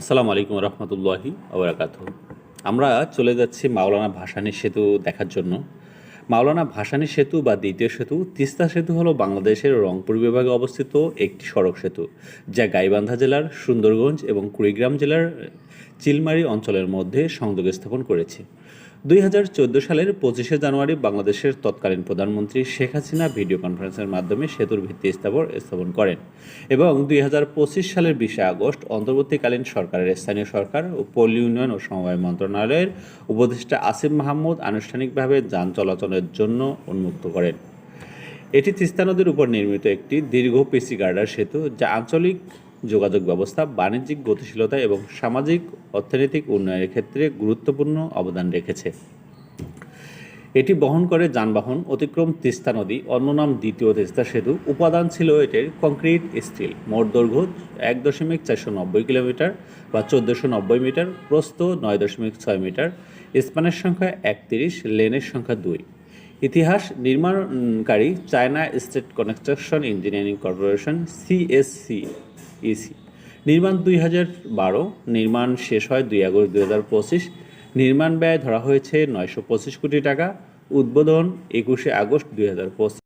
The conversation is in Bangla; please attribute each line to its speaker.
Speaker 1: আসসালামু আলাইকুম রহমতুল্লাহি আবরাকাত আমরা চলে যাচ্ছি মাওলানা ভাসানী সেতু দেখার জন্য। মাওলানা ভাসানী সেতু বা দ্বিতীয় সেতু, তিস্তা সেতু হলো বাংলাদেশের রংপুর বিভাগে অবস্থিত একটি সড়ক সেতু, যা গাইবান্ধা জেলার সুন্দরগঞ্জ এবং কুড়িগ্রাম জেলার চিলমারি অঞ্চলের মধ্যে সংযোগ স্থাপন করেছে। দুই হাজার চোদ্দ সালের পঁচিশে জানুয়ারি বাংলাদেশের তৎকালীন প্রধানমন্ত্রী শেখ হাসিনা ভিডিও কনফারেন্সের মাধ্যমে সেতুর ভিত্তি স্থাপন স্থাপন করেন এবং দুই হাজার পঁচিশ সালের বিশে আগস্ট অন্তর্বর্তীকালীন সরকারের স্থানীয় সরকার ও পল্লী উন্নয়ন ও সমবায় মন্ত্রণালয়ের উপদেষ্টা আসিফ মাহমুদ আনুষ্ঠানিকভাবে যান চলাচলের জন্য উন্মুক্ত করেন। এটি তিস্তা নদীর উপর নির্মিত একটি দীর্ঘ পিসি গার্ডার সেতু, যা আঞ্চলিক যোগাযোগ ব্যবস্থা, বাণিজ্যিক গতিশীলতা এবং সামাজিক অর্থনৈতিক উন্নয়নের ক্ষেত্রে গুরুত্বপূর্ণ অবদান রেখেছে। এটি বহন করে যানবাহন, অতিক্রম তিস্তা নদী, অন্য নাম দ্বিতীয় তিস্তা সেতু। উপাদান ছিল এটির কংক্রিট স্টিল। মোট দৈর্ঘ্য এক দশমিক চারশো নব্বই কিলোমিটার বা চোদ্দোশো নব্বই মিটার, প্রস্থ নয় দশমিক ছয় মিটার। স্পানের সংখ্যা একত্রিশ, লেনের সংখ্যা দুই। ইতিহাস নির্মাণকারী China State Construction Engineering Corporation CSC EC নির্মাণ দুই হাজার বারো, নির্মাণ শেষ হয় দুই আগস্ট দুই হাজার পঁচিশ। নির্মাণ ব্যয় ধরা হয়েছে নয়শো পঁচিশ কোটি টাকা। উদ্বোধন একুশে আগস্ট দুই হাজার পঁচিশ।